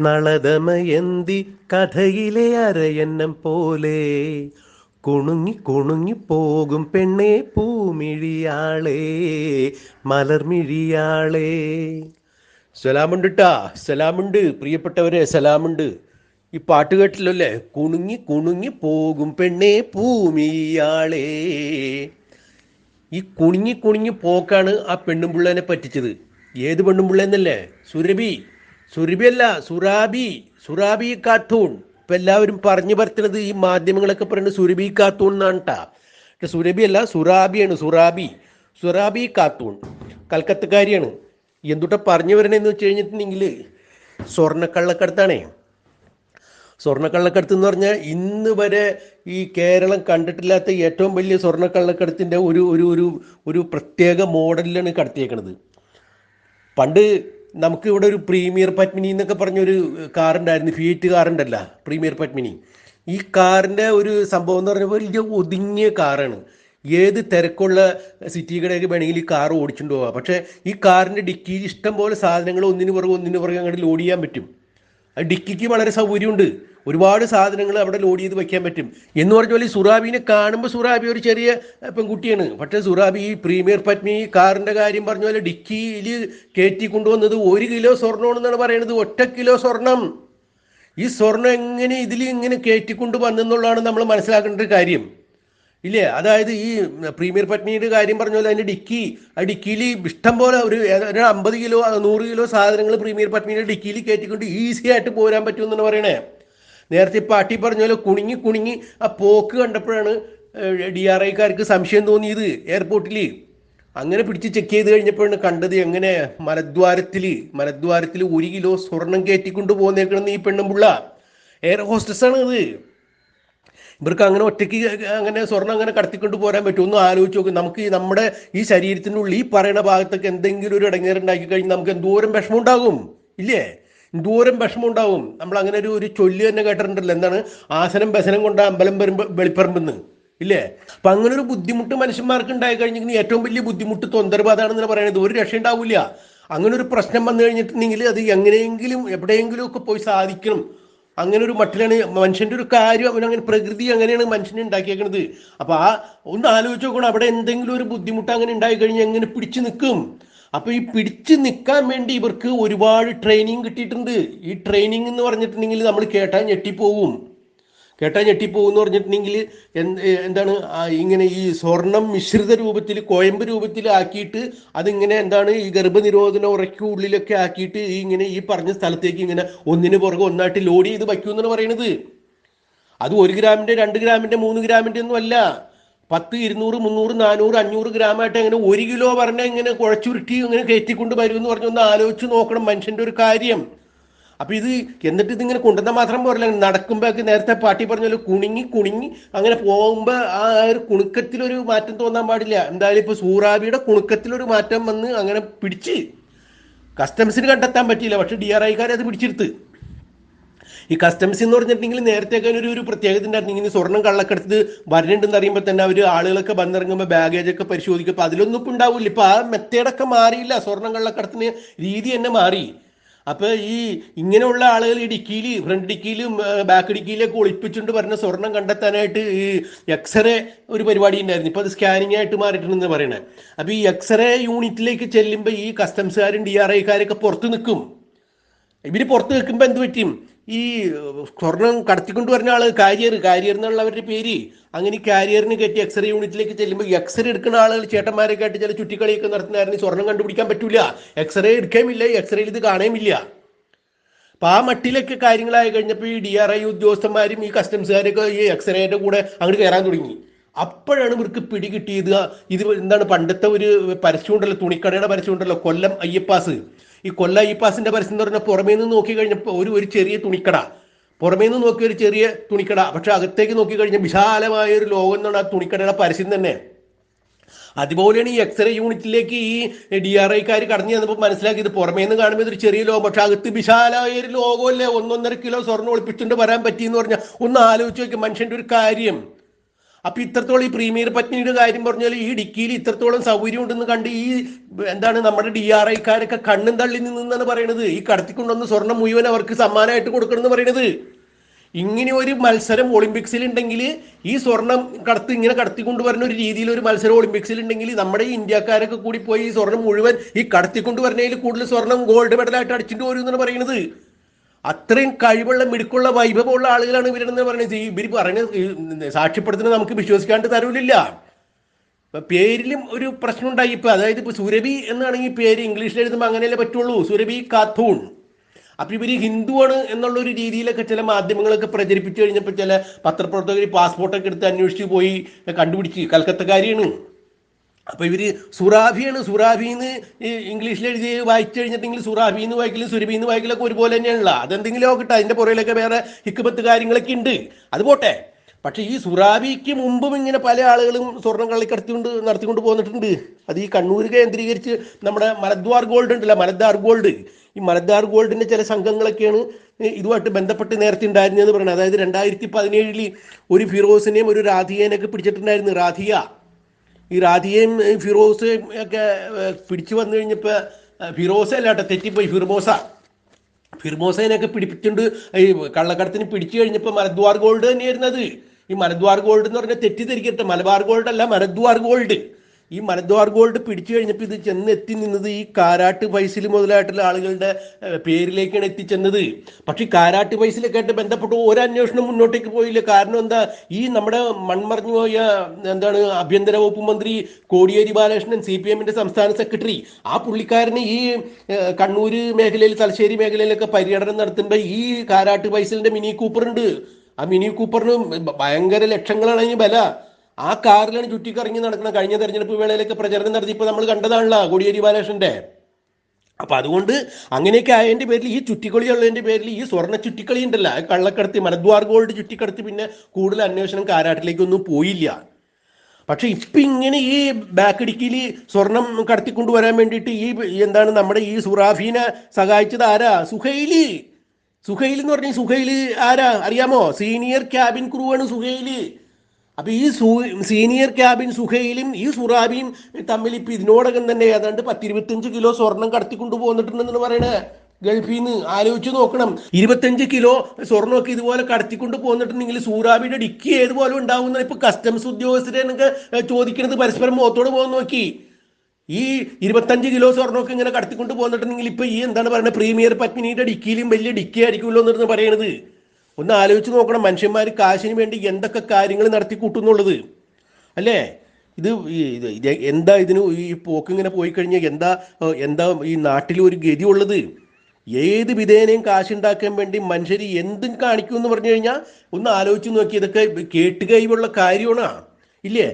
നളതമയന്തി കഥയിലെ അരയന്നം പോലെ കുണുങ്ങി കുണുങ്ങി പോകും പെണ്ണെ പൂമിഴിയാളേ മലർമിഴിയാളേ. സലാമുണ്ട് ട്ടാ സലാമുണ്ട്. പ്രിയപ്പെട്ടവരെ സലാമുണ്ട്. ഈ പാട്ട് കേട്ടില്ലോ അല്ലേ കുണുങ്ങി കുണുങ്ങി പോകും പെണ്ണെ പൂമിയാളേ ഈ കുണുങ്ങി കുണുങ്ങി പോക്കാണ് ആ പെണ്ണുമ്പിള്ളേനെ പറ്റിച്ചത്. ഏത് പെണ്ണും പിള്ളേന്നല്ലേ സുരഭി. അല്ല സുറാബി സുറാബി കാത്തൂൺ. ഇപ്പൊ എല്ലാവരും പറഞ്ഞു പരത്തുന്നത് ഈ മാധ്യമങ്ങളൊക്കെ പറയുന്നത് സുരഭി കാത്തൂൺ എന്നാണ് ട്ടാ പക്ഷെ അല്ല സുറാബിയാണ് സുറാബി. സുറാബി കാത്തൂൺ. കൽക്കത്തക്കാരിയാണ്. എന്തുട്ടാ പറഞ്ഞു വരണേന്ന് വെച്ച് കഴിഞ്ഞിട്ടുണ്ടെങ്കിൽ സ്വർണക്കള്ളക്കടത്താണേ. സ്വർണക്കള്ളക്കടത്ത് എന്ന് പറഞ്ഞാൽ ഇന്ന് വരെ ഈ കേരളം കണ്ടിട്ടില്ലാത്ത ഏറ്റവും വലിയ സ്വർണക്കള്ളക്കടത്തിന്റെ ഒരു ഒരു ഒരു ഒരു പ്രത്യേക മോഡലിലാണ് കടത്തിയേക്കുന്നത് പണ്ട് നമുക്ക് ഇവിടെ ഒരു പ്രീമിയർ പത്മിനി എന്നൊക്കെ പറഞ്ഞൊരു കാറുണ്ടായിരുന്നു ഫിയറ്റ് കാറുണ്ടല്ല പ്രീമിയർ പത്മിനി. ഈ കാറിന്റെ ഒരു സംഭവം എന്ന് പറഞ്ഞപ്പോൾ വലിയ ഒതുങ്ങിയ കാറാണ് ഏത് തിരക്കുള്ള സിറ്റികളേക്ക് വേണമെങ്കിൽ ഈ കാർ ഓടിച്ചുകൊണ്ട് പോകാം പക്ഷേ ഈ കാറിന്റെ ഡിക്കിയിൽ ഇഷ്ടം പോലെ സാധനങ്ങൾ ഒന്നിന് പുറകെ ഒന്നിന് പുറകെ അങ്ങോട്ട് ലോഡ് ചെയ്യാൻ പറ്റും. ഡിക്കിക്ക് വളരെ സൗകര്യമുണ്ട്. ഒരുപാട് സാധനങ്ങൾ അവിടെ ലോഡ് ചെയ്ത് വെക്കാൻ പറ്റും. എന്ന് പറഞ്ഞ പോലെ സുറാബിനെ കാണുമ്പോൾ സുറാബി ഒരു ചെറിയ പെൺകുട്ടിയാണ്. പക്ഷേ സുറാബി ഈ പ്രീമിയർ പത്നി കാറിന്റെ കാര്യം പറഞ്ഞ പോലെ ഡിക്കിയിൽ കയറ്റി കൊണ്ടുവന്നത് ഒരു കിലോ സ്വർണമാണെന്നാണ് പറയുന്നത്. ഒറ്റ കിലോ സ്വർണം. ഈ സ്വർണം എങ്ങനെ ഇതിൽ ഇങ്ങനെ കയറ്റിക്കൊണ്ട് വന്നെന്നുള്ളതാണ് നമ്മൾ മനസ്സിലാക്കേണ്ട ഒരു കാര്യം. ഇല്ലേ? അതായത് ഈ പ്രീമിയർ പത്നിയുടെ കാര്യം പറഞ്ഞ പോലെ അതിന്റെ ഡിക്കി ആ ഡിക്കിയിൽ ഇഷ്ടം പോലെ ഒരു ഒരു അമ്പത് കിലോ നൂറ് കിലോ സാധനങ്ങൾ പ്രീമിയർ പത്നിയുടെ ഡിക്കിയിൽ കയറ്റിക്കൊണ്ട് ഈസി ആയിട്ട് പോരാൻ പറ്റുമെന്നാണ് പറയണേ. നേരത്തെ പാട്ടി പറഞ്ഞ പോലെ കുണിങ്ങി കുണിങ്ങി ആ പോക്ക് കണ്ടപ്പോഴാണ് ഡി ആർ ഐക്കാർക്ക് സംശയം തോന്നിയത് എയർപോർട്ടിൽ അങ്ങനെ പിടിച്ച് ചെക്ക് ചെയ്ത് കഴിഞ്ഞപ്പോഴാണ് കണ്ടത് എങ്ങനെ മലദ്വാരത്തിൽ മലദ്വാരത്തിൽ ഒരു കിലോ സ്വർണം കയറ്റിക്കൊണ്ട് പോന്നേക്കണെന്ന് ഈ പെണ്ണുമ്പുള്ള. എയർ ഹോസ്റ്റസ് ആണ് ഇത് ഇവർക്ക് അങ്ങനെ ഒറ്റയ്ക്ക് അങ്ങനെ സ്വർണം അങ്ങനെ കടത്തിക്കൊണ്ട് പോരാൻ പറ്റും ഒന്ന് ആലോചിച്ച് നോക്കും. നമുക്ക് നമ്മുടെ ഈ ശരീരത്തിനുള്ളിൽ ഈ പറയുന്ന ഭാഗത്തൊക്കെ എന്തെങ്കിലും ഒരു ഇടങ്ങേറുണ്ടാക്കി കഴിഞ്ഞാൽ നമുക്ക് എന്തോരം വിഷമം ഉണ്ടാകും ഇല്ലേ? എന്തോരം വിഷമം ഉണ്ടാകും നമ്മൾ അങ്ങനെ ഒരു ഒരു ചൊല്ലി തന്നെ കേട്ടിട്ടുണ്ടല്ലോ. എന്താണ്? ആസനം ബസനം കൊണ്ട് അമ്പലം വരുമ്പോൾ വെളിപ്പറമ്പെന്ന്. ഇല്ലേ? അപ്പൊ അങ്ങനെ ഒരു ബുദ്ധിമുട്ട് മനുഷ്യന്മാർക്ക് ഉണ്ടായി കഴിഞ്ഞിട്ടുണ്ടെങ്കിൽ ഏറ്റവും വലിയ ബുദ്ധിമുട്ട് തൊന്തരബാധാണെന്ന് പറയുന്നത് ഒരു രക്ഷ ഉണ്ടാവില്ല. അങ്ങനെ ഒരു പ്രശ്നം വന്നു കഴിഞ്ഞിട്ടുണ്ടെങ്കിൽ അത് എങ്ങനെയെങ്കിലും എവിടെയെങ്കിലും ഒക്കെ പോയി സാധിക്കണം. അങ്ങനെ ഒരു മട്ടിലാണ് മനുഷ്യന്റെ ഒരു കാര്യം അവൻ അങ്ങനെ പ്രകൃതി അങ്ങനെയാണ് മനുഷ്യനെ ഉണ്ടാക്കിയേക്കണത്. അപ്പൊ ആ ഒന്ന് ആലോചിച്ച് നോക്കണം അവിടെ എന്തെങ്കിലും ഒരു ബുദ്ധിമുട്ട് അങ്ങനെ ഉണ്ടായി കഴിഞ്ഞാൽ എങ്ങനെ പിടിച്ചു നിൽക്കും? അപ്പൊ ഈ പിടിച്ചു നിൽക്കാൻ വേണ്ടി ഇവർക്ക് ഒരുപാട് ട്രെയിനിങ് കിട്ടിയിട്ടുണ്ട്. ഈ ട്രെയിനിങ് എന്ന് പറഞ്ഞിട്ടുണ്ടെങ്കിൽ നമ്മൾ കേട്ടാൽ ഞെട്ടിപ്പോവും കേട്ടാൽ ഞെട്ടിപ്പോകുമെന്ന് പറഞ്ഞിട്ടുണ്ടെങ്കിൽ എന്ത് എന്താണ് ഇങ്ങനെ ഈ സ്വർണം മിശ്രിത രൂപത്തിൽ കോയമ്പ് രൂപത്തിൽ ആക്കിയിട്ട് അതിങ്ങനെ എന്താണ് ഈ ഗർഭനിരോധന ഉറയ്ക്ക് ഉള്ളിലൊക്കെ ആക്കിയിട്ട് ഇങ്ങനെ ഈ പറഞ്ഞ സ്ഥലത്തേക്ക് ഇങ്ങനെ ഒന്നിന് പുറകെ ഒന്നായിട്ട് ലോഡ് ചെയ്ത് വയ്ക്കും എന്നാണ് പറയുന്നത് അത് ഒരു ഗ്രാമിന്റെ രണ്ട് ഗ്രാമിന്റെ മൂന്ന് ഗ്രാമിന്റെ ഒന്നും അല്ല. പത്ത് ഇരുന്നൂറ് മുന്നൂറ് നാനൂറ് അഞ്ഞൂറ് ഗ്രാമായിട്ട് അങ്ങനെ ഒരു കിലോ പറഞ്ഞ ഇങ്ങനെ കുഴച്ചുരുട്ടി ഇങ്ങനെ കയറ്റിക്കൊണ്ട് വരും എന്ന് പറഞ്ഞ് ഒന്ന് ആലോചിച്ച് നോക്കണം മനുഷ്യന്റെ ഒരു കാര്യം. അപ്പൊ ഇത് എന്നിട്ട് ഇതിങ്ങനെ കൊണ്ടുവന്നാൽ മാത്രം പോരല്ല? നടക്കുമ്പോഴൊക്കെ നേരത്തെ പാട്ടി പറഞ്ഞ പോലെ കുണുങ്ങി കുണുങ്ങി. അങ്ങനെ പോകുമ്പോൾ ആ ഒരു കുണുക്കത്തിലൊരു മാറ്റം തോന്നാൻ പാടില്ല. എന്തായാലും ഇപ്പൊ സൂറാബിയുടെ കുണുക്കത്തിലൊരു മാറ്റം വന്ന് അങ്ങനെ പിടിച്ച് കസ്റ്റംസിന് കണ്ടെത്താൻ പറ്റിയില്ല. പക്ഷെ ഡി ആർ ഐക്കാരെ അത് പിടിച്ചെടുത്ത്. ഈ കസ്റ്റംസ് എന്ന് പറഞ്ഞിട്ടുണ്ടെങ്കിൽ നേരത്തെ ഒക്കെ ഒരു ഒരു പ്രത്യേകത ഉണ്ടായിരുന്നു. ഇങ്ങനെ സ്വർണം എടുത്ത് വരുന്നുണ്ടെന്ന് അറിയുമ്പോൾ തന്നെ അവർ ആളുകളൊക്കെ വന്നിറങ്ങുമ്പോൾ ബാഗേജ് ഒക്കെ പരിശോധിക്കും. അപ്പൊ അതിലൊന്നും ഇപ്പം ഉണ്ടാവില്ല. ഇപ്പൊ ആ മെത്തേഡൊക്കെ മാറിയില്ല. സ്വർണം കള്ളക്കടത്തിന് രീതി തന്നെ മാറി. അപ്പൊ ഈ ഇങ്ങനെയുള്ള ആളുകൾ ഈ ഡിക്കിയിൽ ഫ്രണ്ട് ഡിക്കിയിലും ബാക്ക് ഡിക്കിയിലൊക്കെ ഒളിപ്പിച്ചുകൊണ്ട് പറഞ്ഞ സ്വർണം കണ്ടെത്താനായിട്ട് ഈ എക്സ്റേ ഒരു പരിപാടി ഉണ്ടായിരുന്നു. ഇപ്പൊ അത് സ്കാനിങ് ആയിട്ട് മാറിയിട്ടുണ്ടെന്ന് പറയണേ. അപ്പൊ ഈ എക്സ്റേ യൂണിറ്റിലേക്ക് ചെല്ലുമ്പോൾ ഈ കസ്റ്റംസുകാരും ഡി ആർ ഐക്കാരൊക്കെ പുറത്ത് നിൽക്കും. ഇവർ പുറത്ത് നിൽക്കുമ്പോൾ എന്ത് പറ്റും ഈ സ്വർണം കടത്തിക്കൊണ്ട് വരുന്ന ആൾ കാരിയർ കാരിയർ എന്നുള്ളവരുടെ പേര്. അങ്ങനെ കാരിയറിന് കയറ്റി എക്സ്റേ യൂണിറ്റിലേക്ക് ചെല്ലുമ്പോൾ എക്സ്റേ എടുക്കുന്ന ആളുകൾ ചേട്ടന്മാരൊക്കെ ആയിട്ട് ചില ചുറ്റിക്കളിയൊക്കെ നടത്തുന്നതായിരുന്നു. സ്വർണം കണ്ടുപിടിക്കാൻ പറ്റൂല. എക്സ്റേ എടുക്കാമില്ല. എക്സ്റേയിൽ ഇത് കാണേമില്ല. അപ്പൊ ആ മട്ടിലൊക്കെ കാര്യങ്ങളായി കഴിഞ്ഞപ്പോൾ ഈ ഡി ആർ ഐ ഉദ്യോഗസ്ഥന്മാരും ഈ കസ്റ്റംസുകാരൊക്കെ ഈ എക്സ്റേയുടെ കൂടെ അങ്ങോട്ട് കയറാൻ തുടങ്ങി. അപ്പോഴാണ് ഇവർക്ക് പിടി കിട്ടിയത്. ഇത് എന്താണ് പണ്ടത്തെ ഒരു പരസ്യം ഉണ്ടല്ലോ തുണിക്കടയുടെ പരസ്യം ഉണ്ടല്ലോ കൊല്ലം അയ്യപ്പാസ്. ഈ കൊല്ല ഈ പാസിന്റെ പരസ്യം എന്ന് പറഞ്ഞാൽ പുറമേ നിന്ന് നോക്കി കഴിഞ്ഞപ്പോൾ ഒരു ഒരു ചെറിയ തുണിക്കട. പുറമേ നിന്ന് നോക്കിയ ഒരു ചെറിയ തുണിക്കട. പക്ഷെ അകത്തേക്ക് നോക്കി കഴിഞ്ഞാൽ വിശാലമായ ഒരു ലോകം എന്നാണ് ആ തുണിക്കടയുടെ പരസ്യം തന്നെ. അതുപോലെയാണ് ഈ എക്സ്റേ യൂണിറ്റിലേക്ക് ഈ ഡി ആർ ഐക്കാർ കടന്നു ചെന്നപ്പോൾ മനസ്സിലാക്കിയത് പുറമേ നിന്ന് കാണുമ്പോൾ ഒരു ചെറിയ ലോകം. പക്ഷെ അകത്ത് വിശാലമായ ഒരു ലോകമല്ലേ? ഒന്നൊന്നര കിലോ സ്വർണം ഒളിപ്പിച്ചുകൊണ്ട് വരാൻ പറ്റിയെന്ന് പറഞ്ഞാൽ ഒന്ന് ആലോചിച്ച് നോക്കി മനുഷ്യന്റെ ഒരു കാര്യം. അപ്പൊ ഇത്രത്തോളം ഈ പ്രീമിയർ പത്നിയുടെ കാര്യം പറഞ്ഞാൽ ഈ ഡിക്കിയിൽ ഇത്രത്തോളം സൗകര്യം ഉണ്ടെന്ന് കണ്ട് ഈ എന്താണ് നമ്മുടെ ഡി ആർ ഐക്കാരൊക്കെ കണ്ണും തള്ളി നിന്നാണ് പറയുന്നത് ഈ കടത്തിക്കൊണ്ടുവന്ന സ്വർണം മുഴുവൻ അവർക്ക് സമ്മാനമായിട്ട് കൊടുക്കണം എന്ന് പറയുന്നത് ഇങ്ങനെ ഒരു മത്സരം ഒളിമ്പിക്സിൽ ഉണ്ടെങ്കിൽ ഈ സ്വർണം കടത്തി ഇങ്ങനെ കടത്തിക്കൊണ്ടുവരുന്ന ഒരു രീതിയിൽ ഒരു മത്സരം ഒളിമ്പിക്സിൽ ഉണ്ടെങ്കിൽ നമ്മുടെ ഈ ഇന്ത്യക്കാരൊക്കെ കൂടി പോയി ഈ സ്വർണം മുഴുവൻ ഈ കടത്തിക്കൊണ്ടുവരുന്നതിൽ കൂടുതൽ സ്വർണം ഗോൾഡ് മെഡലായിട്ട് അടിച്ചിട്ട് വരും എന്നാണ് പറയുന്നത് അത്രയും കഴിവുള്ള മിടുക്കുള്ള വൈഭവമുള്ള ആളുകളാണ് ഇവരെന്ന് പറയുന്നത് ഇവർ പറയുന്നത് സാക്ഷ്യപ്പെടുത്തുന്നത് നമുക്ക് വിശ്വസിക്കാണ്ട് തരൂലില്ല. ഇപ്പൊ പേരിലും ഒരു പ്രശ്നം ഉണ്ടായി ഇപ്പൊ അതായത് ഇപ്പൊ സുരഭി എന്നാണെങ്കിൽ പേര് ഇംഗ്ലീഷിൽ എഴുതുമ്പോൾ അങ്ങനെയല്ലേ പറ്റുള്ളൂ. സുരഭി കാത്തൂൺ അപ്പൊ ഇവർ ഹിന്ദുവാണ് എന്നുള്ള ഒരു രീതിയിലൊക്കെ ചില മാധ്യമങ്ങളൊക്കെ പ്രചരിപ്പിച്ചു കഴിഞ്ഞപ്പോൾ ചില പത്രപ്രവർത്തകർ പാസ്പോർട്ടൊക്കെ എടുത്ത് അന്വേഷിച്ച് പോയി കണ്ടുപിടിച്ച്. കൽക്കത്തക്കാരിയാണ്. അപ്പൊ ഇവർ സുറാഫിയാണ്. സുറാഫിന്ന് ഇംഗ്ലീഷിൽ എഴുതി വായിച്ചു കഴിഞ്ഞിട്ടെങ്കിൽ സുറാഫിന്ന് വായിക്കലും സുരഭിന്ന് വായിക്കലൊക്കെ ഒരുപോലെ തന്നെയാണല്ലോ. അതെന്തെങ്കിലും ആകട്ടെ അതിന്റെ പുറയിലൊക്കെ വേറെ ഹിക്കുമത്ത് കാര്യങ്ങളൊക്കെ ഉണ്ട്. അത് പോട്ടെ. പക്ഷെ ഈ സുറാബിക്ക് മുമ്പും ഇങ്ങനെ പല ആളുകളും സ്വർണം കള്ളിക്കടത്തിക്കൊണ്ട് നടത്തിക്കൊണ്ട് പോന്നിട്ടുണ്ട്. അത് ഈ കണ്ണൂർ കേന്ദ്രീകരിച്ച് നമ്മുടെ മലദ്വാർ ഗോൾഡ് ഉണ്ടല്ലോ മലദ്വാർ ഗോൾഡ്. ഈ മലദ്വാർ ഗോൾഡിന്റെ ചില സംഘങ്ങളൊക്കെയാണ് ഇതുമായിട്ട് ബന്ധപ്പെട്ട് നേരത്തെ ഉണ്ടായിരുന്നതെന്ന് പറയുന്നത്. അതായത് രണ്ടായിരത്തി പതിനേഴിൽ ഒരു ഫിറോസിനെയും ഒരു രാധിയേനെയൊക്കെ പിടിച്ചിട്ടുണ്ടായിരുന്നു. രാധിയ ഈ റാദിയയും ഫിറോസയും ഒക്കെ പിടിച്ചു വന്നു കഴിഞ്ഞപ്പോൾ ഫിറോസ അല്ല കേട്ടോ തെറ്റിപ്പോയി ഫിർമോസ. ഫിർമോസേനൊക്കെ പിടിപ്പിച്ചുകൊണ്ട് ഈ കള്ളക്കടത്തിന് പിടിച്ചു കഴിഞ്ഞപ്പോൾ മലദ്വാർ ഗോൾഡ് തന്നെയായിരുന്നത് ഈ മലദ്വാർ ഗോൾഡ് എന്ന് പറഞ്ഞാൽ തെറ്റിദ്ധരിക്കട്ടെ മലബാർ ഗോൾഡ് അല്ല മലദ്വാർ ഗോൾഡ്. ഈ മലദ്വാർ ഗോൾഡ് പിടിച്ചു കഴിഞ്ഞപ്പോൾ ഇത് ചെന്ന് എത്തി നിന്നത് ഈ കാരാട്ട് പൈസൽ മുതലായിട്ടുള്ള ആളുകളുടെ പേരിലേക്കാണ് എത്തിച്ചെന്നത്. പക്ഷേ കാരാട്ട് പൈസയിലൊക്കെ ആയിട്ട് ബന്ധപ്പെട്ട് ഒരു അന്വേഷണം മുന്നോട്ടേക്ക് പോയില്ല. കാരണം എന്താ? ഈ നമ്മുടെ മൺമറഞ്ഞു പോയ എന്താണ് ആഭ്യന്തര വകുപ്പ് മന്ത്രി കോടിയേരി ബാലകൃഷ്ണൻ സി പി എമ്മിന്റെ സംസ്ഥാന സെക്രട്ടറി ആ പുള്ളിക്കാരന് ഈ കണ്ണൂര് മേഖലയിൽ തലശ്ശേരി മേഖലയിലൊക്കെ പര്യടനം നടത്തുമ്പോൾ ഈ കാരാട്ട് പൈസലിന്റെ മിനി കൂപ്പർ ഉണ്ട് ആ മിനി കൂപ്പറിന് ഭയങ്കര ലക്ഷങ്ങളാണ് അതിന് വില ആ കാറിലാണ് ചുറ്റിക്കറങ്ങി നടക്കുന്ന കഴിഞ്ഞ തെരഞ്ഞെടുപ്പ് വേളയിലൊക്കെ പ്രചരണം നടത്തി നടത്തിയപ്പോൾ നമ്മൾ കണ്ടതാണല്ലോ കോടിയേരി ബാലകൃഷ്ണന്റെ. അപ്പൊ അതുകൊണ്ട് അങ്ങനെയൊക്കെ ആയതിന്റെ പേരിൽ ഈ ചുറ്റിക്കളി ഉള്ളതിന്റെ പേരിൽ ഈ സ്വർണ ചുറ്റിക്കളി ഉണ്ടല്ല കള്ളക്കടത്തി മലദ്വാർ ഗോൾഡ് ചുറ്റിക്കടത്തി പിന്നെ കൂടുതൽ അന്വേഷണം കാരാട്ടിലേക്കൊന്നും പോയില്ല. പക്ഷെ ഇപ്പൊ ഇങ്ങനെ ഈ ബാക്ക് ഡിക്കിയിൽ സ്വർണം കടത്തിക്കൊണ്ടുവരാൻ വേണ്ടിയിട്ട് ഈ എന്താണ് നമ്മുടെ ഈ സുറാഫീനെ സഹായിച്ചത് ആരാ? സുഹൈലി. സുഹൈൽ എന്ന് പറഞ്ഞ സുഹൈലി ആരാ? അറിയാമോ? സീനിയർ ക്യാബിൻ ക്രൂ ആണ് സുഹൈൽ. അപ്പൊ ഈ സു സീനിയർ ക്യാബിൻ സുഹൈലും ഈ സുറാബിയും തമ്മിൽ ഇപ്പൊ ഇതിനോടകം തന്നെ ഏതാണ്ട് പത്തിരുപത്തഞ്ച് കിലോ സ്വർണം കടത്തിക്കൊണ്ടു പോന്നിട്ടുണ്ടെന്ന് പറയണത് ഗൾഫിൽ നിന്ന് ആലോചിച്ച് നോക്കണം. ഇരുപത്തഞ്ച് കിലോ സ്വർണമൊക്കെ ഇതുപോലെ കടത്തിക്കൊണ്ട് പോന്നിട്ടുണ്ടെങ്കിൽ സൂറാബിയുടെ ഡിക്കി ഏതുപോലെ ഉണ്ടാവുന്ന ഇപ്പൊ കസ്റ്റംസ് ഉദ്യോഗസ്ഥരെ ചോദിക്കുന്നത് പരസ്പരം മുഖത്തോട് പോകുന്ന നോക്കി. ഈ ഇരുപത്തഞ്ച് കിലോ സ്വർണമൊക്കെ ഇങ്ങനെ കടത്തിക്കൊണ്ട് പോന്നിട്ടുണ്ടെങ്കിൽ ഇപ്പൊ ഈ എന്താണ് പറയുന്നത് പ്രീമിയർ പത്മിനിയുടെ ഡിക്കിയിലും വലിയ ഡിക്കി ആയിരിക്കുമല്ലോ എന്നാണ് പറയണത്. ഒന്ന് ആലോചിച്ച് നോക്കണം. മനുഷ്യന്മാർ കാശിന് വേണ്ടി എന്തൊക്കെ കാര്യങ്ങൾ നടത്തി കൂട്ടുന്നുള്ളത്. അല്ലേ? ഇത് എന്താ ഇതിന് ഈ പോക്ക് ഇങ്ങനെ പോയി കഴിഞ്ഞാൽ എന്താ എന്താ ഈ നാട്ടിൽ ഒരു ഗതി ഉള്ളത് ഏത് വിധേനയും കാശുണ്ടാക്കാൻ വേണ്ടി മനുഷ്യർ എന്തും കാണിക്കും എന്ന് പറഞ്ഞു കഴിഞ്ഞാൽ ഒന്ന് ആലോചിച്ച് നോക്കി. ഇതൊക്കെ കേട്ടുകഴിവുള്ള കാര്യമാണ്. ഇല്ലേ?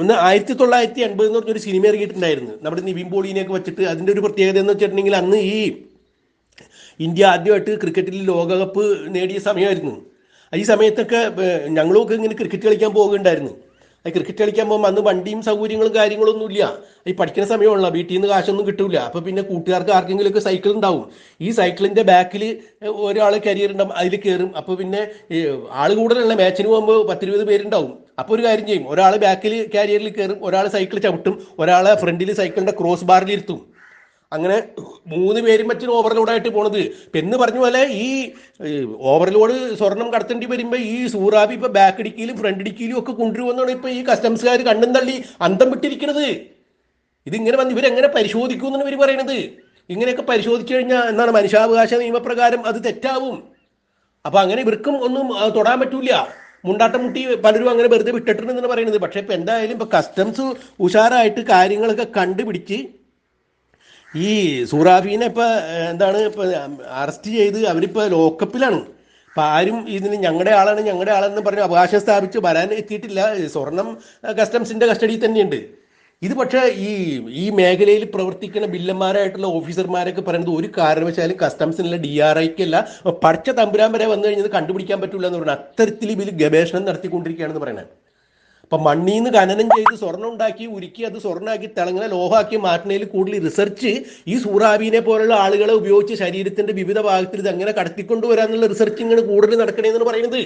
ഒന്ന് ആയിരത്തി തൊള്ളായിരത്തി എൺപത് എന്ന് പറഞ്ഞൊരു സിനിമ ഇറങ്ങിയിട്ടുണ്ടായിരുന്നു. നമ്മുടെ നിവിൻ പോളിനെയൊക്കെ വെച്ചിട്ട് അതിന്റെ ഒരു പ്രത്യേകത എന്ന് വെച്ചിട്ടുണ്ടെങ്കിൽ അന്ന് ഈ ഇന്ത്യ ആദ്യമായിട്ട് ക്രിക്കറ്റിൽ ലോകകപ്പ് നേടിയ സമയമായിരുന്നു. ഈ സമയത്തൊക്കെ ഞങ്ങളൊക്കെ ഇങ്ങനെ ക്രിക്കറ്റ് കളിക്കാൻ പോകുന്നുണ്ടായിരുന്നു അത് ക്രിക്കറ്റ് കളിക്കാൻ പോകുമ്പോൾ അന്ന് വണ്ടിയും സൗകര്യങ്ങളും കാര്യങ്ങളൊന്നും ഇല്ല. ഈ പഠിക്കുന്ന സമയമുള്ള വീട്ടിൽ നിന്ന് കാശൊന്നും കിട്ടില്ല അപ്പോൾ പിന്നെ കൂട്ടുകാർക്ക് ആർക്കെങ്കിലും ഒക്കെ സൈക്കിൾ ഉണ്ടാവും. ഈ സൈക്കിളിന്റെ ബാക്കിൽ ഒരാൾ കരിയർ ഉണ്ടാവും അതിൽ കയറും അപ്പോൾ പിന്നെ ആൾ കൂടുതലുള്ള മാച്ചിന് പോകുമ്പോൾ പത്തിരുപത് പേരുണ്ടാവും. അപ്പോൾ ഒരു കാര്യം ചെയ്യും ഒരാൾ ബാക്കിൽ കാരിയറിൽ കയറും ഒരാൾ സൈക്കിൾ ചവിട്ടും ഒരാൾ ഫ്രണ്ടിൽ സൈക്കിളിന്റെ ക്രോസ് ബാറിൽ ഇരുത്തും. അങ്ങനെ മൂന്ന് പേരും വെച്ചിട്ട് ഓവർലോഡായിട്ട് പോണത്. പെന്ന് പറഞ്ഞ പോലെ ഈ ഓവർലോഡ് സ്വർണം കടത്തേണ്ടി വരുമ്പോൾ ഈ സൂറാബി ഇപ്പൊ ബാക്ക് ഇടിക്കിയിലും ഫ്രണ്ട് ഇടിക്കിയിലും ഒക്കെ കൊണ്ടുവരുമെന്നാണ് ഇപ്പൊ ഈ കസ്റ്റംസുകാർ കണ്ണും തള്ളി അന്തം വിട്ടിരിക്കുന്നത് ഇതിങ്ങനെ വന്ന് ഇവരെങ്ങനെ പരിശോധിക്കും എന്നാണ് ഇവർ പറയണത്. ഇങ്ങനെയൊക്കെ പരിശോധിച്ചു കഴിഞ്ഞാൽ എന്നാണ് മനുഷ്യാവകാശ നിയമപ്രകാരം അത് തെറ്റാവും. അപ്പൊ അങ്ങനെ ഇവർക്കും ഒന്നും തൊടാൻ പറ്റൂല. മുണ്ടാട്ടം മുട്ടി പലരും അങ്ങനെ വെറുതെ വിട്ടിട്ടുണ്ടെന്നാണ് പറയുന്നത് പക്ഷെ ഇപ്പൊ എന്തായാലും ഇപ്പൊ കസ്റ്റംസ് ഉഷാറായിട്ട് കാര്യങ്ങളൊക്കെ കണ്ടുപിടിച്ച് ഈ സൂറാഫീനെ ഇപ്പൊ എന്താണ് ഇപ്പൊ അറസ്റ്റ് ചെയ്ത് അവരിപ്പോൾ ലോക്കപ്പിലാണ്. അപ്പൊ ആരും ഇതിന് ഞങ്ങളുടെ ആളാണ് ഞങ്ങളുടെ ആളെന്ന് പറഞ്ഞ് അവകാശം സ്ഥാപിച്ച് വരാൻ എത്തിയിട്ടില്ല. സ്വർണം കസ്റ്റംസിന്റെ കസ്റ്റഡിയിൽ തന്നെയുണ്ട്. ഇത് പക്ഷേ ഈ ഈ മേഖലയിൽ പ്രവർത്തിക്കുന്ന ബില്ലന്മാരായിട്ടുള്ള ഓഫീസർമാരൊക്കെ പറയുന്നത് ഒരു കാരണവശാലും കസ്റ്റംസിനുള്ള ഡി ആർ ഐക്കല്ല. പഠിച്ച തമ്പുരാൻ വരെ വന്നു കഴിഞ്ഞത് കണ്ടുപിടിക്കാൻ പറ്റില്ല എന്ന് പറഞ്ഞാൽ അത്തരത്തിൽ ഇവർ ഗവേഷണം നടത്തിക്കൊണ്ടിരിക്കുകയാണെന്ന് പറയുന്നത്. അപ്പൊ മണ്ണിൽ നിന്ന് ഖനനം ചെയ്ത് സ്വർണം ഉണ്ടാക്കി ഉരുക്കി അത് സ്വർണമാക്കി തിളങ്ങുന്ന ലോഹമാക്കി മാറ്റുന്നതിൽ കൂടുതൽ റിസർച്ച് ഈ സൂറാബീനെ പോലുള്ള ആളുകളെ ഉപയോഗിച്ച് ശരീരത്തിന്റെ വിവിധ ഭാഗത്തിൽ ഇത് എങ്ങനെ കടത്തിക്കൊണ്ടുവരാന്നുള്ള റിസർച്ച് ഇങ്ങനെ കൂടുതൽ നടക്കണേന്നാണ് പറയുന്നത്.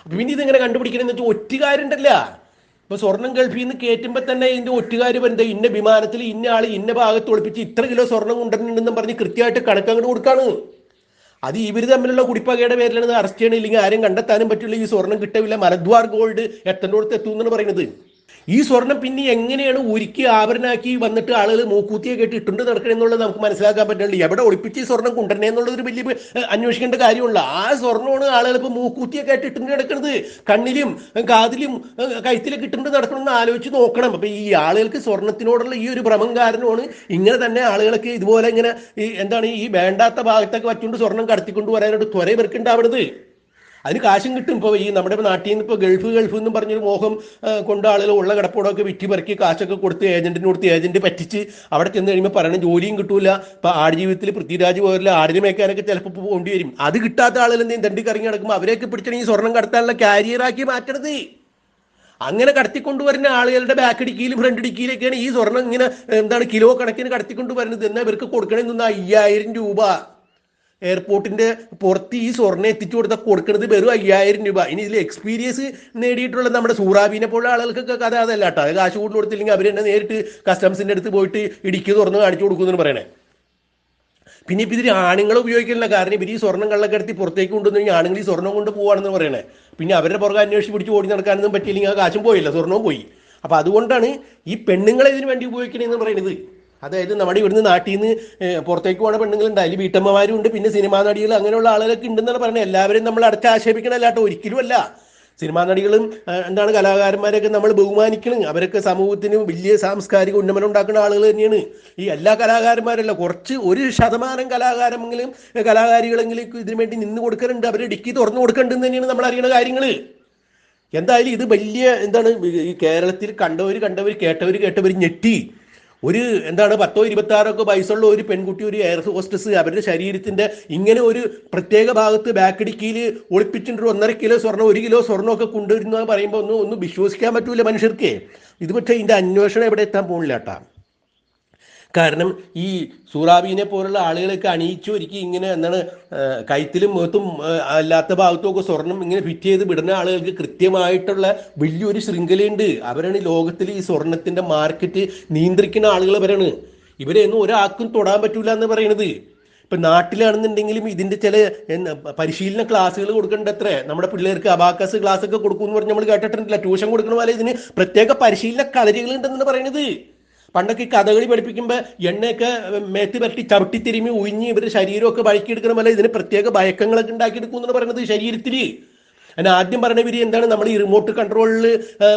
അപ്പൊ പിന്നെ ഇതെങ്ങനെ കണ്ടുപിടിക്കണമെന്ന് വെച്ചാൽ ഒറ്റുകാരുണ്ടല്ല ഇപ്പൊ സ്വർണം ഗൾഫിൽ നിന്ന് കയറ്റുമ്പോൾ തന്നെ ഇതിന്റെ ഒറ്റുകാർ വരുന്നത് ഇന്ന വിമാനത്തിൽ ഇന്ന ആൾ ഇന്ന ഭാഗത്ത് ഒളിപ്പിച്ച് ഇത്ര കിലോ സ്വർണം കൊണ്ടുവരുന്നുണ്ടെന്നും പറഞ്ഞ് കൃത്യമായിട്ട് കണക്കങ്ങോട്ട് കൊടുക്കാണ്. അത് ഇവർ തമ്മിലുള്ള കുടിപ്പകയുടെ പേരിലാണ് അറസ്റ്റ് ചെയ്യണം ഇല്ലെങ്കിൽ ആരും കണ്ടെത്താനും പറ്റില്ല. ഈ സ്വർണം കിട്ടവില്ല. മലദ്വാർ ഗോൾഡ് എത്തേണ്ടോടത്ത് എത്തും എന്നാണ് പറയുന്നത്. ഈ സ്വർണം പിന്നെ എങ്ങനെയാണ് ഒരുക്കി ആഭരണാക്കി വന്നിട്ട് ആളുകൾ മൂക്കൂത്തിയെ കേട്ട് ഇട്ടുണ്ട് നടക്കണം എന്നുള്ളത് നമുക്ക് മനസ്സിലാക്കാൻ പറ്റുന്നുണ്ട് എവിടെ ഒളിപ്പിച്ച് ഈ സ്വർണം കൊണ്ടുവരണേ എന്നുള്ളത് ഒരു വലിയ അന്വേഷിക്കേണ്ട കാര്യമുള്ള. ആ സ്വർണമാണ് ആളുകൾ ഇപ്പൊ മൂക്കൂത്തിയെ കേട്ട് ഇട്ടുണ്ട് നടക്കുന്നത് കണ്ണിലും കാതിലും കഴുത്തിലൊക്കെ ഇട്ടുണ്ട് നടക്കണം എന്ന് ആലോചിച്ച് നോക്കണം. അപ്പൊ ഈ ആളുകൾക്ക് സ്വർണത്തിനോടുള്ള ഈ ഒരു ഭ്രമം കാരണമാണ് ഇങ്ങനെ തന്നെ ആളുകൾക്ക് ഇതുപോലെ ഇങ്ങനെ എന്താണ് ഈ വേണ്ടാത്ത ഭാഗത്തൊക്കെ വച്ചുകൊണ്ട് സ്വർണം കടത്തിക്കൊണ്ട് വരാനായിട്ട് ത്വര ഇവർക്കുണ്ടാവണത് അതിന് കാശും കിട്ടും. ഇപ്പോൾ ഈ നമ്മുടെ നാട്ടിൽ നിന്ന് ഇപ്പോൾ ഗൾഫ് ഗൾഫ് എന്നും പറഞ്ഞൊരു മോഹം കൊണ്ട് ആളുകൾ ഉള്ള കിടപ്പോടൊക്കെ വിറ്റി പെറുക്കി കാശൊക്കെ കൊടുത്ത് ഏജന്റിന് കൊടുത്ത് ഏജന്റ് പറ്റിച്ച് അവിടെ ചെന്ന് കഴിയുമ്പോൾ പറയണ ജോലിയും കിട്ടൂല. ഇപ്പൊ ആടുജീവിതത്തിൽ പൃഥ്വിരാജ് പോലുള്ള ആടിന് മേക്കാനൊക്കെ ചിലപ്പോൾ പോകേണ്ടി വരും. അത് കിട്ടാത്ത ആളുകൾ എന്തെങ്കിലും തണ്ടി കറങ്ങി നടക്കുമ്പോൾ അവരെയൊക്കെ പിടിച്ചിട്ട് ഈ സ്വർണം കടത്താനുള്ള കാരിയറാക്കി മാറ്റണത്. അങ്ങനെ കടത്തിക്കൊണ്ടുവരുന്ന ആളുകളുടെ ബാക്ക് ഇടുക്കിയിലും ഫ്രണ്ട് ഇടുക്കിയിലൊക്കെയാണ് ഈ സ്വർണം ഇങ്ങനെ എന്താണ് കിലോ കണക്കിന് കടത്തിക്കൊണ്ട് വരുന്നത് എന്നാൽ ഇവർക്ക് കൊടുക്കണമെന്ന് അയ്യായിരം രൂപ. എയർപോർട്ടിന്റെ പുറത്ത് ഈ സ്വർണം എത്തിച്ചു കൊടുത്താൽ കൊടുക്കുന്നത് വെറും അയ്യായിരം രൂപ. ഇനി ഇതിൽ എക്സ്പീരിയൻസ് നേടിയിട്ടുള്ള നമ്മുടെ സൂറാബീനെ പോലുള്ള ആളുകൾക്കൊക്കെ കഥ അതല്ല കേട്ടോ. അത് കാശ് കൂടുതൽ കൊടുത്തില്ലെങ്കിൽ അവർ തന്നെ നേരിട്ട് കസ്റ്റംസിന്റെ അടുത്ത് പോയിട്ട് ഇടുക്കി തുറന്ന് കാണിച്ചു കൊടുക്കുമെന്ന് പറയണേ. പിന്നെ ഇപ്പം ഇതിൽ ആണുങ്ങൾ ഉപയോഗിക്കുന്നില്ല കാരണം ഇവർ ഈ സ്വർണം കള്ളക്കടത്തി പുറത്തേക്ക് കൊണ്ടുവന്നു ആണുങ്ങൾ ഈ സ്വർണം കൊണ്ട് പോവാണെന്ന് പറയണേ. പിന്നെ അവരുടെ പുറകെ അന്വേഷിച്ച് പിടിച്ച് ഓടി നടക്കാനൊന്നും പറ്റിയില്ലെങ്കിൽ ആ കാശും പോയില്ല. സ്വർണവും പോയി. അപ്പൊ അതുകൊണ്ടാണ് ഈ പെണ്ണുങ്ങളെ ഇതിന് വേണ്ടി ഉപയോഗിക്കണമെന്ന് പറയുന്നത്. അതായത് നമ്മുടെ ഇവിടുന്ന് നാട്ടിൽ നിന്ന് പുറത്തേക്ക് പോകുന്ന പെണ്ണുങ്ങളുണ്ട്. അതിൽ വീട്ടമ്മമാരും ഉണ്ട്. പിന്നെ സിനിമാ നടികൾ അങ്ങനെയുള്ള ആളുകളൊക്കെ ഉണ്ടെന്നാണ് പറയുന്നത്. എല്ലാവരും നമ്മൾ അടച്ചാക്ഷേപിക്കണമല്ല കേട്ടോ ഒരിക്കലും അല്ല സിനിമാ നടികളും എന്താണ് കലാകാരന്മാരൊക്കെ നമ്മൾ ബഹുമാനിക്കണം. അവരൊക്കെ സമൂഹത്തിന് വലിയ സാംസ്കാരിക ഉന്നമനം ഉണ്ടാക്കുന്ന ആളുകൾ തന്നെയാണ്. ഈ എല്ലാ കലാകാരന്മാരല്ല കുറച്ച് ഒരു ശതമാനം കലാകാരമെങ്കിലും കലാകാരികളെങ്കിലും ഇതിനു വേണ്ടി നിന്ന് കൊടുക്കുന്നുണ്ട് അവർ ഡിക്കി തുറന്നു കൊടുക്കണ്ടെന്ന് തന്നെയാണ് നമ്മൾ അറിയുന്ന കാര്യങ്ങൾ എന്തായാലും ഇത് വലിയ എന്താണ് ഈ കേരളത്തിൽ കണ്ടവർ കണ്ടവർ കേട്ടവർ കേട്ടവർ ഞെട്ടി. ഒരു എന്താണ് പത്തോ ഇരുപത്തി ആറൊക്കെ വയസ്സുള്ള ഒരു പെൺകുട്ടി ഒരു എയർ ഹോസ്റ്റസ് അവരുടെ ശരീരത്തിന്റെ ഇങ്ങനെ ഒരു പ്രത്യേക ഭാഗത്ത് ബാക്കടിക്കിയിൽ ഒളിപ്പിച്ചിട്ട് ഒന്നര കിലോ സ്വർണം ഒരു കിലോ സ്വർണമൊക്കെ കൊണ്ടുവരുന്ന പറയുമ്പോൾ ഒന്നും ഒന്നും വിശ്വസിക്കാൻ പറ്റൂല മനുഷ്യർക്ക്. ഇത് പക്ഷേ ഇതിന്റെ അന്വേഷണം എവിടെ എത്താൻ പോകുന്നില്ല കേട്ടാ. കാരണം ഈ സൂറാബീനെ പോലുള്ള ആളുകളൊക്കെ അണിയിച്ചു ഒരുക്കി ഇങ്ങനെ എന്താണ് കൈത്തിലും മുഖത്തും അല്ലാത്ത ഭാഗത്തും ഒക്കെ സ്വർണം ഇങ്ങനെ ഫിറ്റ് ചെയ്ത് വിടുന്ന ആളുകൾക്ക് കൃത്യമായിട്ടുള്ള വലിയൊരു ശൃംഖലയുണ്ട്. അവരാണ് ലോകത്തിൽ ഈ സ്വർണത്തിന്റെ മാർക്കറ്റ് നിയന്ത്രിക്കുന്ന ആളുകൾ അവരാണ്. ഇവരെയൊന്നും ഒരാൾക്കും തൊടാൻ പറ്റൂല എന്ന് പറയണത്. ഇപ്പൊ നാട്ടിലാണെന്നുണ്ടെങ്കിലും ഇതിന്റെ ചില പരിശീലന ക്ലാസ്സുകൾ കൊടുക്കേണ്ട അത്രേ നമ്മുടെ പിള്ളേർക്ക് അബാക്കസ് ക്ലാസ് ഒക്കെ കൊടുക്കും എന്ന് പറഞ്ഞ് നമ്മൾ കേട്ടിട്ടില്ല ട്യൂഷൻ കൊടുക്കണ പോലെ ഇതിന് പ്രത്യേക പരിശീലന കളരികൾ ഉണ്ടെന്നാണ് പറയണത്. പണ്ടൊക്കെ കഥകളി പഠിപ്പിക്കുമ്പോൾ എണ്ണയൊക്കെ മേത്ത് പരട്ടി ചവിട്ടി തിരുമ്മി ഉയിഞ്ഞ് ഇവരുടെ ശരീരമൊക്കെ വഴക്കിയെടുക്കണ പോലെ ഇതിന് പ്രത്യേക ഭയക്കങ്ങളൊക്കെ ഉണ്ടാക്കിയെടുക്കും എന്നാണ് പറയുന്നത് ശരീരത്തിൽ അതിന് ആദ്യം പറഞ്ഞ ഇവർ എന്താണ്? നമ്മൾ ഈ റിമോട്ട് കൺട്രോളിൽ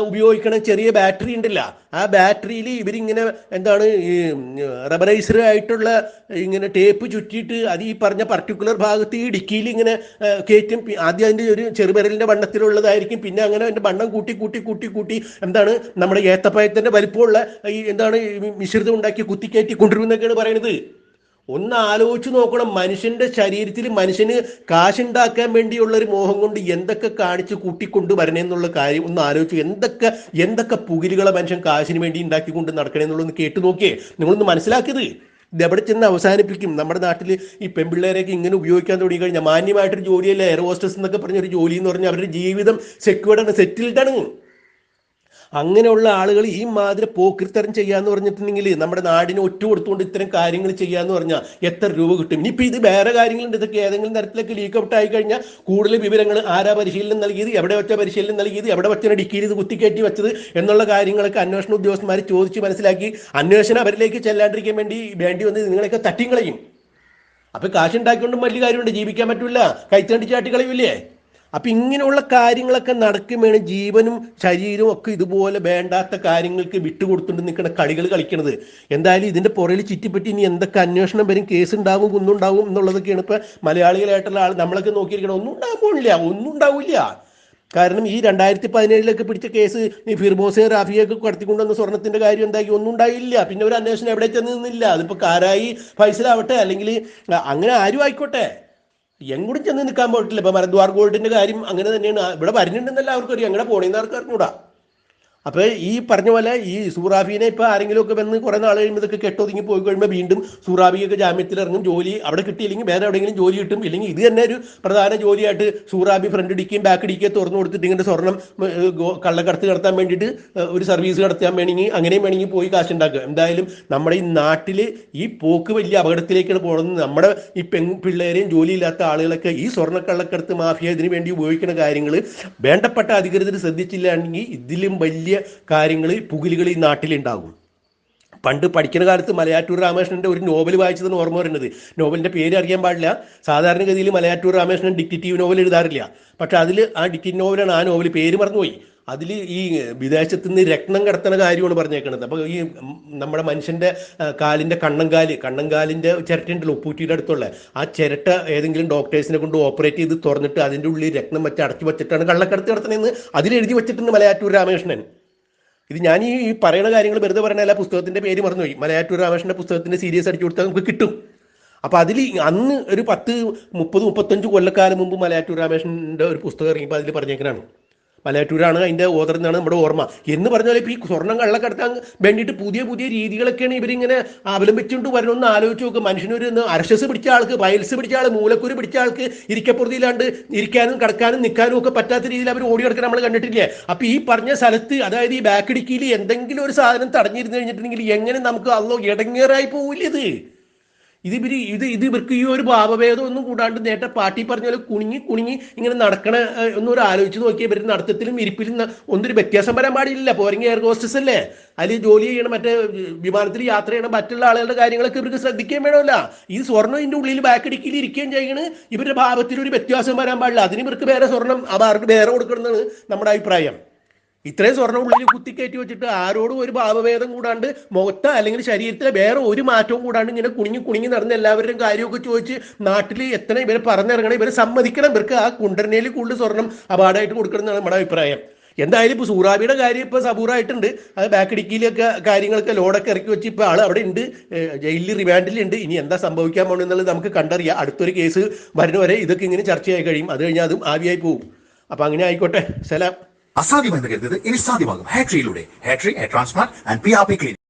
ഉപയോഗിക്കണ ചെറിയ ബാറ്ററി ഉണ്ടല്ല. ആ ബാറ്ററിയിൽ ഇവരിങ്ങനെ എന്താണ് ഈ റബറൈസർ ആയിട്ടുള്ള ഇങ്ങനെ ടേപ്പ് ചുറ്റിയിട്ട് അത് ഈ പറഞ്ഞ പർട്ടിക്കുലർ ഭാഗത്ത് ഈ ഡിക്കിയിൽ ഇങ്ങനെ കയറ്റും ആദ്യം അതിന്റെ ഒരു ചെറുപരലിന്റെ വണ്ണത്തിലുള്ളതായിരിക്കും. പിന്നെ അങ്ങനെ അതിന്റെ വണ്ണം കൂട്ടി കൂട്ടി കൂട്ടി കൂട്ടി എന്താണ് നമ്മുടെ ഏത്തപ്പഴത്തിന്റെ വലിപ്പമുള്ള ഈ എന്താണ് മിശ്രിതം ഉണ്ടാക്കി കുത്തിക്കയറ്റി കൊണ്ടുവരുമെന്നൊക്കെയാണ് പറയുന്നത്. ഒന്ന് ആലോചിച്ച് നോക്കണം. മനുഷ്യന്റെ ശരീരത്തിൽ മനുഷ്യന് കാശുണ്ടാക്കാൻ വേണ്ടിയുള്ള ഒരു മോഹം കൊണ്ട് എന്തൊക്കെ കാണിച്ച് കൂട്ടിക്കൊണ്ട് വരണേന്നുള്ള കാര്യം ഒന്ന് ആലോചിച്ചു എന്തൊക്കെ എന്തൊക്കെ പുകിലുകളെ മനുഷ്യൻ കാശിന് വേണ്ടി ഉണ്ടാക്കിക്കൊണ്ട് നടക്കണേന്നുള്ളതൊന്ന് കേട്ട് നോക്കിയേ. നിങ്ങളൊന്ന് മനസ്സിലാക്കിയത്? ഇത് എവിടെ ചെന്ന് അവസാനിപ്പിക്കും? നമ്മുടെ നാട്ടിൽ ഈ പെൺപിള്ളേരെയൊക്കെ ഇങ്ങനെ ഉപയോഗിക്കാൻ തുടങ്ങി കഴിഞ്ഞാൽ മാന്യമായിട്ടൊരു ജോലിയല്ല? എയർ ഹോസ്റ്റസ് എന്നൊക്കെ പറഞ്ഞൊരു ജോലി എന്ന് പറഞ്ഞാൽ അവരുടെ ജീവിതം സെക്യൂർഡ് ആണ് സെറ്റിൽഡ് ആണ്. അങ്ങനെയുള്ള ആളുകൾ ഈ മാതിരി പോക്കിരിത്തരം ചെയ്യാന്ന് പറഞ്ഞിട്ടുണ്ടെങ്കിൽ നമ്മുടെ നാടിനെ ഒറ്റ കൊടുത്തുകൊണ്ട് ഇത്തരം കാര്യങ്ങൾ ചെയ്യാന്ന് പറഞ്ഞാൽ എത്ര രൂപ കിട്ടും? ഇനിയിപ്പോൾ ഇത് വേറെ കാര്യങ്ങളുണ്ട്. ഇതൊക്കെ ഏതെങ്കിലും തരത്തിലേക്ക് ലീക്ക് ഔട്ട് ആയി കഴിഞ്ഞാൽ കൂടുതൽ വിവരങ്ങൾ ആരാ പരിശീലനം നൽകിയത്? എവിടെ വെച്ച പരിശീലനം നൽകിയത്? എവിടെ വെച്ചാണ് ഡിക്കിയിൽ ഇത് കുത്തിക്കയറ്റി വെച്ചത്? എന്നുള്ള കാര്യങ്ങളൊക്കെ അന്വേഷണ ഉദ്യോഗസ്ഥന്മാർ ചോദിച്ച് മനസ്സിലാക്കി അന്വേഷണം അവരിലേക്ക് ചെല്ലാണ്ടിരിക്കാൻ വേണ്ടി വേണ്ടി വന്ന് നിങ്ങളെയൊക്കെ തട്ടിയും കളയും അപ്പൊ കാശുണ്ടാക്കിക്കൊണ്ടും വലിയ കാര്യമുണ്ട്. ജീവിക്കാൻ പറ്റൂല. കൈത്തണ്ടി ചാട്ടി കളയൂലേ അപ്പൊ ഇങ്ങനെയുള്ള കാര്യങ്ങളൊക്കെ നടക്കുമ്പോഴാണ് ജീവനും ശരീരവും ഒക്കെ ഇതുപോലെ വേണ്ടാത്ത കാര്യങ്ങൾക്ക് വിട്ടുകൊടുത്തുകൊണ്ട് നിൽക്കുന്ന കളികൾ കളിക്കണത്. എന്തായാലും ഇതിന്റെ പുറയിൽ ചുറ്റിപ്പറ്റി ഇനി എന്തൊക്കെ അന്വേഷണം വരും കേസ് ഉണ്ടാവും കുന്നുണ്ടാവും എന്നുള്ളതൊക്കെയാണ് ഇപ്പൊ മലയാളികളായിട്ടുള്ള ആൾ നമ്മളൊക്കെ നോക്കിയിരിക്കണം ഒന്നും ഉണ്ടാവില്ല ഒന്നും ഉണ്ടാവില്ല. കാരണം ഈ രണ്ടായിരത്തി പതിനേഴിലൊക്കെ പിടിച്ച കേസ് ഈ ഫിർബോസെ റാഫിയൊക്കെ കടത്തിക്കൊണ്ടുവന്ന സ്വർണത്തിന്റെ കാര്യം എന്താക്കി ഒന്നും ഉണ്ടായില്ല. പിന്നെ ഒരു അന്വേഷണം എവിടെ ചെന്ന് നിന്നില്ല. അതിപ്പോ കാരായി ഫൈസലാവട്ടെ അല്ലെങ്കിൽ അങ്ങനെ ആരും ആയിക്കോട്ടെ. എങ്ങോട്ടും ചെന്ന് നിൽക്കാൻ പോയിട്ടില്ല. ഇപ്പൊ മരദ്വാർ ഗോൾഡിന്റെ കാര്യം അങ്ങനെ തന്നെയാണ്. ഇവിടെ വരുന്നുണ്ടെന്നല്ല അവർക്കൊരു എങ്ങനെ പോണേന്ന് ആർക്കും അറിഞ്ഞൂടാ. അപ്പോൾ ഈ പറഞ്ഞ പോലെ ഈ ഇപ്പോൾ ആരെങ്കിലും ഒക്കെ വന്ന് കുറേ നാൾ കഴിയുമ്പോൾ ഇതൊക്കെ കെട്ടൊതുങ്ങി പോയി കഴിയുമ്പോൾ വീണ്ടും സൂറാബിയൊക്കെ ജാമ്യത്തിൽ ഇറങ്ങും ജോലി അവിടെ കിട്ടിയില്ലെങ്കിൽ വേറെ എവിടെയെങ്കിലും ജോലി കിട്ടും. ഇല്ലെങ്കിൽ ഇത് തന്നെ ഒരു പ്രധാന ജോലിയായിട്ട് സൂറാബി ഫ്രണ്ട് ഇടിക്കുകയും ബാക്ക് ഇടിക്കുകയും തുറന്നു കൊടുത്തിട്ട് ഇങ്ങനെ സ്വർണം കള്ളക്കടത്ത് നടത്താൻ വേണ്ടിയിട്ട് ഒരു സർവീസ് നടത്താൻ വേണമെങ്കിൽ അങ്ങനെയും വേണമെങ്കിൽ പോയി കാശുണ്ടാക്കുക എന്തായാലും നമ്മുടെ ഈ നാട്ടിൽ ഈ പോക്ക് വലിയ അപകടത്തിലേക്കാണ് പോകുന്നത്. നമ്മുടെ ഈ പെൺ പിള്ളേരെയും ജോലിയില്ലാത്ത ആളുകളൊക്കെ ഈ സ്വർണ സ്വർണക്കള്ളക്കടത്ത് മാഫിയ ഇതിനു വേണ്ടി ഉപയോഗിക്കുന്ന കാര്യങ്ങൾ വേണ്ടപ്പെട്ട അധികൃതർ ശ്രദ്ധിച്ചില്ലാണെങ്കിൽ ഇതിലും വലിയ കാര്യങ്ങൾ പുകിലുകൾ ഈ നാട്ടിലുണ്ടാകും. പണ്ട് പഠിക്കുന്ന കാലത്ത് മലയാറ്റൂർ രാമകൃഷ്ണന്റെ ഒരു നോവൽ വായിച്ചതെന്ന് ഓർമ്മ വരുന്നത്. നോവലിന്റെ പേര് അറിയാൻ പാടില്ല. സാധാരണഗതിയിൽ മലയാറ്റൂർ രാമകൃഷ്ണൻ ഡിക്റ്റേറ്റീവ് നോവൽ എഴുതാറില്ല. പക്ഷെ അതിൽ ആ ഡിക്റ്റേറ്റീവ് നോവലാണ് ആ നോവൽ പേര് മറന്നുപോയി. അതിൽ ഈ വിദേശത്തു നിന്ന് രക്തം കടത്തണ കാര്യമാണ് പറഞ്ഞേക്കുന്നത് അപ്പോൾ ഈ നമ്മുടെ മനുഷ്യന്റെ കാലിന്റെ കണ്ണങ്കാൽ കണ്ണങ്കാലിന്റെ ചിരട്ടയുണ്ടല്ലോ ഉപ്പൂറ്റിയുടെ അടുത്തുള്ള. ആ ചിരട്ട ഏതെങ്കിലും ഡോക്ടേഴ്സിനെ കൊണ്ട് ഓപ്പറേറ്റ് ചെയ്ത് തുറന്നിട്ട് അതിന്റെ ഉള്ളിൽ രക്തം വെച്ച് അടച്ചു വെച്ചിട്ടാണ് കള്ളക്കടത്ത് കടത്തണമെന്ന് അതിൽ എഴുതി വെച്ചിട്ടുണ്ട് മലയാറ്റൂർ രാമകൃഷ്ണൻ. ഇത് ഞാൻ ഈ പറയുന്ന കാര്യങ്ങൾ വെറുതെ പറയണല്ല പുസ്തകത്തിന്റെ പേര് മറന്നുപോയി. മലയാറ്റൂർ രാമകൃഷ്ണന്റെ പുസ്തകത്തിന്റെ സീരീസ് അടിച്ചു കൊടുത്താൽ നമുക്ക് കിട്ടും. അപ്പൊ അതിൽ അന്ന് ഒരു പത്ത് മുപ്പത് മുപ്പത്തഞ്ച് കൊല്ലക്കാലം മുമ്പ് മലയാറ്റൂർ രാമകൃഷ്ണന്റെ ഒരു പുസ്തകം ഇറങ്ങിയപ്പോൾ അതിൽ പറഞ്ഞേക്കണാണ് മലയാറ്റൂരാണ് അതിന്റെ എന്നാണ് നമ്മുടെ ഓർമ്മ. എന്ന് പറഞ്ഞാൽ ഇപ്പോൾ ഈ സ്വർണം കള്ളക്കടത്താൻ വേണ്ടിയിട്ട് പുതിയ പുതിയ രീതികളൊക്കെയാണ് ഇവരിങ്ങനെ അവലംബിച്ചുകൊണ്ട് വരണമെന്ന് ആലോചിച്ച് നോക്കുക മനുഷ്യനൊരു അർഷസ് പിടിച്ച ആൾക്ക് വയൽസ് പിടിച്ച ആൾ മൂലക്കുരു പിടിച്ച ആൾക്ക് ഇരിക്കപ്പുറത്തില്ലാണ്ട് ഇരിക്കാനും കിടക്കാനും നിൽക്കാനും ഒക്കെ പറ്റാത്ത രീതിയിൽ അവർ ഓടി കിടക്കാൻ നമ്മൾ കണ്ടിട്ടില്ലേ? അപ്പോൾ ഈ പറഞ്ഞ സ്ഥലത്ത് അതായത് ഈ ബാക്കിടുക്കിയിൽ എന്തെങ്കിലും ഒരു സാധനം തടഞ്ഞിരുന്നു കഴിഞ്ഞിട്ടുണ്ടെങ്കിൽ എങ്ങനെ നമുക്ക് അല്ലോ ഇടങ്ങേറായി പോവില്ല ഇത്? ഇത് ഇവർ ഇത് ഇത് ഇവർക്ക് ഈ ഒരു ഭാവഭേദം ഒന്നും കൂടാണ്ട് നേരത്തെ പാർട്ടി പറഞ്ഞ പോലെ കുണിങ്ങി കുണിങ്ങി ഇങ്ങനെ നടക്കണ ഒന്നൊരു ആലോചിച്ച് നോക്കിയാൽ ഇവർ നടത്തത്തിലും ഇരിപ്പിലും ഒന്നൊരു വ്യത്യാസം വരാൻ പാടില്ല പോരെങ്കിൽ എയർ ഹോസ്റ്റസ് അല്ലേ? അതിൽ ജോലി ചെയ്യണം മറ്റേ വിമാനത്തിൽ യാത്ര ചെയ്യണം മറ്റുള്ള ആളുകളുടെ കാര്യങ്ങളൊക്കെ ഇവർക്ക് ശ്രദ്ധിക്കാൻ വേണമല്ല. ഈ സ്വർണം ഇതിന്റെ ഉള്ളിൽ ബാക്ക് ഇടുക്കിയിൽ ഇരിക്കുകയും ചെയ്യണ്. ഇവരുടെ ഭാവത്തിൽ ഒരു വ്യത്യാസം വരാൻ പാടില്ല. അതിന് ഇവർക്ക് വേറെ സ്വർണം അവർക്ക് വേറെ കൊടുക്കണം എന്നാണ് നമ്മുടെ അഭിപ്രായം. ഇത്രയും സ്വർണം ഉള്ളിൽ കുത്തിക്കയറ്റി വെച്ചിട്ട് ആരോടും ഒരു ഭാവഭേദം കൂടാണ്ട് മുഖത്ത് അല്ലെങ്കിൽ ശരീരത്തിലെ വേറെ ഒരു മാറ്റവും കൂടാണ്ട് ഇങ്ങനെ കുണിഞ്ഞു കുണിഞ്ഞു നടന്ന് എല്ലാവരുടെയും കാര്യമൊക്കെ ചോദിച്ച് നാട്ടിൽ എത്ര ഇവരെ പറഞ്ഞിറങ്ങണം ഇവരെ സമ്മതിക്കണം. ഇവർക്ക് ആ കുണ്ടർനയിൽ കൂടുതൽ സ്വർണം അപാടമായിട്ട് കൊടുക്കണം എന്നാണ് നമ്മുടെ അഭിപ്രായം. എന്തായാലും ഇപ്പോൾ സൂറാബിയുടെ കാര്യം ഇപ്പോൾ സബൂറായിട്ടുണ്ട്. അത് ബാക്കിടിക്കിയിലൊക്കെ കാര്യങ്ങളൊക്കെ ലോഡൊക്കെ ഇറക്കി വെച്ച് ഇപ്പോൾ ആൾ അവിടെ ഉണ്ട്. ജയിലിൽ റിമാൻഡിലുണ്ട് ഇനി എന്താ സംഭവിക്കാൻ പോകുന്നത് നമുക്ക് കണ്ടറിയാം. അടുത്തൊരു കേസ് വരുന്നവരെ ഇതൊക്കെ ഇങ്ങനെ ചർച്ചയായി കഴിയും. അത് കഴിഞ്ഞാൽ അതും ആവിയായി പോകും അപ്പോൾ അങ്ങനെ ആയിക്കോട്ടെ. സലാം. അസാധ്യമെന്ന് കരുതിയത് ഇനി സാധ്യമാകും. ഹാട്രിയിലൂടെ ഹാട്രി hair transplant and P R P clinic